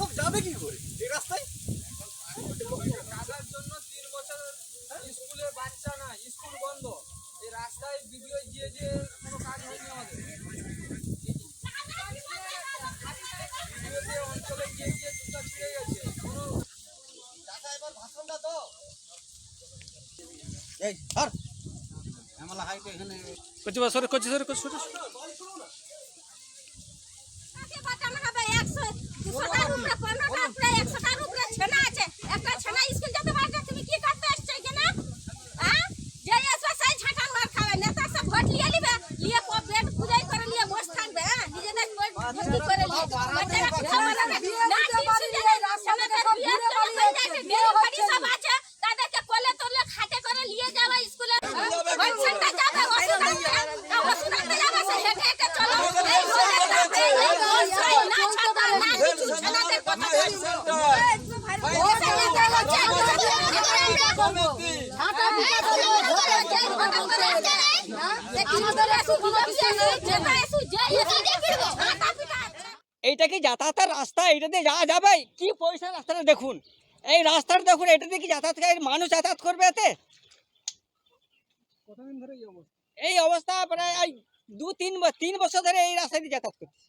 সব যাবে কি করে? এই রাস্তায়? কাদার জন্য তিন বছর স্কুলে বাচ্চা না স্কুল বন্ধ। এই রাস্তায় ভিডিও গিয়ে যে কোনো কাজ হয়নি আমাদের। অঞ্চলে গিয়ে গিয়ে জুতা ছিঁড়ে গেছে। কোনো দাদা এবার ভাষণটা তো এই ধর। আমলা হাইটে এখানে বা সরে করছি সরে করছি সরে। Pues vamos, me. এইটা কি যাতায়াতের রাস্তা? এইটাতে যাওয়া যাবে? কি পয়সা রাস্তাটা দেখুন। এই রাস্তাটা দেখুন এটাতে কি যাতায়াত করে? মানুষ যাতায়াত করবে এতে? এই অবস্থা? প্রায় দু তিন ব- তিন বছর ধরে এই রাস্তা দিয়ে যাতায়াত করছে।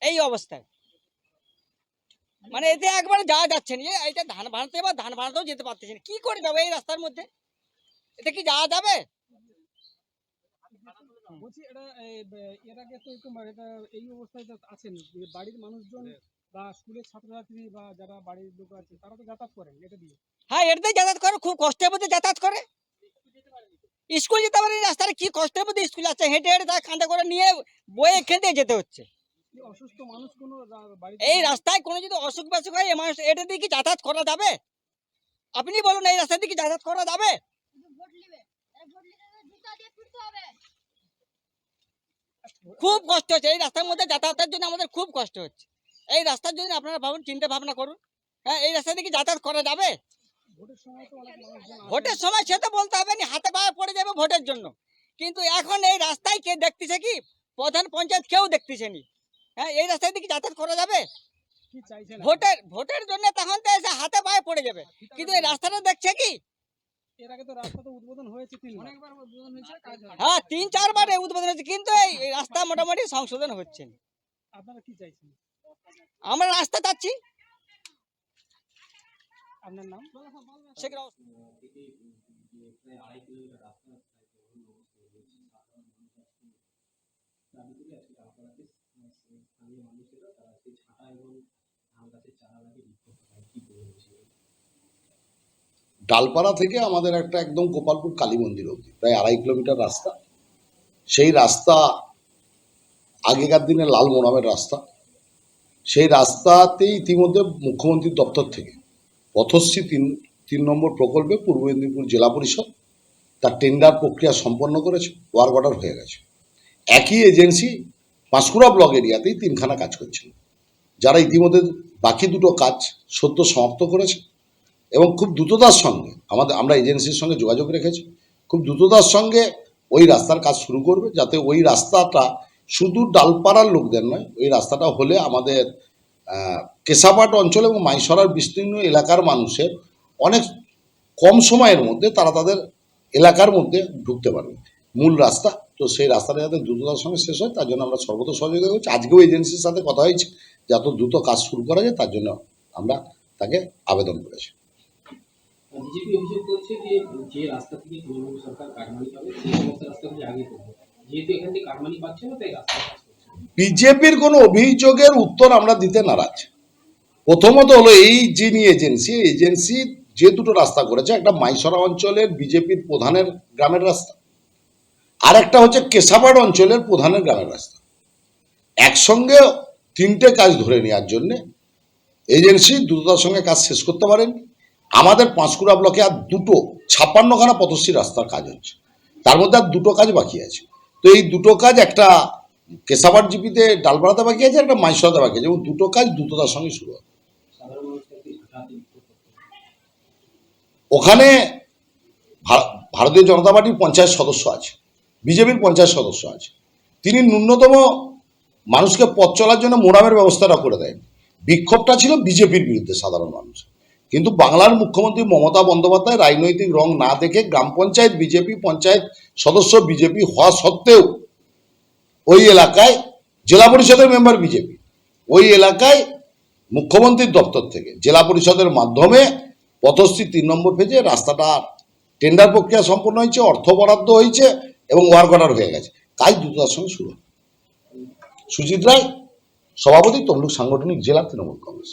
এই অবস্থায়। মানে এতে একবার যাওয়া যাচ্ছে না। এইটা ধান ভাঙতে বা ধান ভাঙতেও যেতে পারতেছে না। কি করে যাবে এই রাস্তার মধ্যে? এতে কি যাওয়া যাবে? বলছি এটা এর আগে তো একটু মা- এটা এই অবস্থায় তো আছেন বাড়ির মানুষজন বা স্কুলের ছাত্রছাত্রী বা যারা বাড়ির লোক আছে তারা তো যাতায়াত করেন এটা দিয়ে। হ্যাঁ যাতায়াত করে খুব কষ্টের মধ্যে যাতায়াত করে। স্কুল যেতে পারে রাস্তায় কি কষ্টের মধ্যে স্কুল আছে? হেঁটে হেঁটে তার কাঁধে করে নিয়ে বয়ে খেতে যেতে হচ্ছে। এই রাস্তায় কোনো যদি অসুখ বাসুখ হয় এই মানুষ এটা দিয়ে কি যাতায়াত করা যাবে? আপনি বলুন এই রাস্তা দিয়ে কি যাতায়াত করা যাবে? খুব কষ্ট হচ্ছে। এই রাস্তার মধ্যে যাতায়াতের জন্য আমাদের খুব কষ্ট হচ্ছে। এই রাস্তার জন্য আপনারা ভাবুন চিন্তা ভাবনা করুন। হ্যাঁ এই রাস্তা দিয়ে কি যাতায়াত করা যাবে? ভোটের সময় সে তো বলতে হবে না হাতে পায়ে পড়ে যাবে ভোটের জন্য। কিন্তু এখন এই রাস্তায় কে দেখতেছে কি? প্রধান পঞ্চায়েত কেউ দেখতেছে নি। হ্যাঁ এই রাস্তায় দিয়ে কি যাতায়াত করা যাবে? ভোটের ভোটের জন্য তখন তো এসে হাতে পায়ে পড়ে যাবে। কিন্তু এই রাস্তাটা দেখছে কি? এর আগে তো রাস্তা তো উদ্বোধন হয়েছে অনেকবার উদ্বোধন হয়েছে কাজ হ্যাঁ তিন চারবার এই উদ্বোধন হচ্ছে কিন্তু এই রাস্তা মোটামুটি সংশোধন হচ্ছে। না। আপনারা কি চাইছেন? আমরা রাস্তা চাচ্ছি। আপনার নাম? সেগুলো ডালপাড়া থেকে আমাদের একটা একদম গোপালপুর কালী মন্দির অবধি, প্রায় আড়াই কিলোমিটার রাস্তা। সেই রাস্তা আগেকার দিনে লাল মোরামের রাস্তা। সেই রাস্তাতে ইতিমধ্যে মুখ্যমন্ত্রীর দপ্তর থেকে পথশ্রী তিন তিন নম্বর প্রকল্পে পূর্ব মেদিনীপুর জেলা পরিষদ তার টেন্ডার প্রক্রিয়া সম্পন্ন করেছে ওয়ার্ক অর্ডার হয়ে গেছে। একই এজেন্সি পাঁশকুড়া ব্লক এরিয়াতেই তিনখানা কাজ করছিল যারা ইতিমধ্যে বাকি দুটো কাজ সদ্য সমাপ্ত করেছে এবং খুব দ্রুততার সঙ্গে আমাদের, আমরা এজেন্সির সঙ্গে যোগাযোগ রেখেছি, খুব দ্রুততার সঙ্গে ওই রাস্তার কাজ শুরু করবে যাতে ওই রাস্তাটা শুধু ডালপাড়ার লোকদের নয়, ওই রাস্তাটা হলে আমাদের কেশাপাট অঞ্চল এবং মাইসরার বিস্তীর্ণ এলাকার মানুষের অনেক কম সময়ের মধ্যে তারা তাদের এলাকার মধ্যে ঢুকতে পারবে। মূল রাস্তা, তো সেই রাস্তাটা যাতে দ্রুততার সঙ্গে শেষ হয়, তার জন্য আমরা সর্বত সহযোগিতা করছি। আজকেও এজেন্সির সাথে কথা হয়েছে, যত দ্রুত কাজ শুরু করা যায়, তার জন্য আমরা তাকে আবেদন করেছি। বিজেপি অভিযোগ করছে যে যে রাস্তা থেকে তৃণমূল সরকার পাবে সেই সমস্ত রাস্তাগুলি আগে করবে। যেহেতু এখান থেকে পাচ্ছে না, তাই রাস্তা। বিজেপির কোনো অভিযোগের উত্তর আমরা দিতে নারাজ। প্রথমত হলো এই যিনি এজেন্সি এজেন্সি যে দুটো রাস্তা করেছে, একটা মাইসরা অঞ্চলের বিজেপির প্রধানের গ্রামের রাস্তা আর একটা হচ্ছে কেশাবাড় অঞ্চলের প্রধানের গ্রামের রাস্তা। একসঙ্গে তিনটে কাজ ধরে নেওয়ার জন্যে এজেন্সি দ্রুততার সঙ্গে কাজ শেষ করতে পারেন। আমাদের পাঁশকুড়া ব্লকে আর দুটো ছাপ্পান্নখানা পথশ্রী রাস্তার কাজ হচ্ছে। তার মধ্যে আর দুটো কাজ বাকি আছে। তো এই দুটো কাজ একটা কেশাবার জিপিতে ডালপাড়াতে বাকি আছে একটা মাইসরাতে বাকি আছে। এবং দুটো কাজ দ্রুততার সঙ্গে শুরু হবে। ওখানে ভারতীয় জনতা পার্টির পঞ্চায়েত সদস্য আছে। বিজেপির পঞ্চায়েত সদস্য আছে। তিনি ন্যূনতম মানুষকে পথ চলার জন্য মোরামের ব্যবস্থাটা করে দেন। বিক্ষোভটা ছিল বিজেপির বিরুদ্ধে সাধারণ মানুষ কিন্তু বাংলার মুখ্যমন্ত্রী মমতা বন্দ্যোপাধ্যায় রাজনৈতিক রং না দেখে গ্রাম পঞ্চায়েত, বিজেপি পঞ্চায়েত সদস্য বিজেপি হওয়া সত্ত্বেও ওই এলাকায় জেলা পরিষদের মেম্বার বিজেপি। ওই এলাকায় মুখ্যমন্ত্রীর দপ্তর থেকে জেলা পরিষদের মাধ্যমে পথশ্রী তিন নম্বর পেজে রাস্তাটা টেন্ডার প্রক্রিয়া সম্পন্ন হয়েছে, অর্থ বরাদ্দ হয়েছে এবং ওয়ার্ক অর্ডার হয়ে গেছে। কাজ দ্রুততার সঙ্গে শুরু। সুজিত রায়, সভাপতি তমলুক সাংগঠনিক জেলা তৃণমূল কংগ্রেস।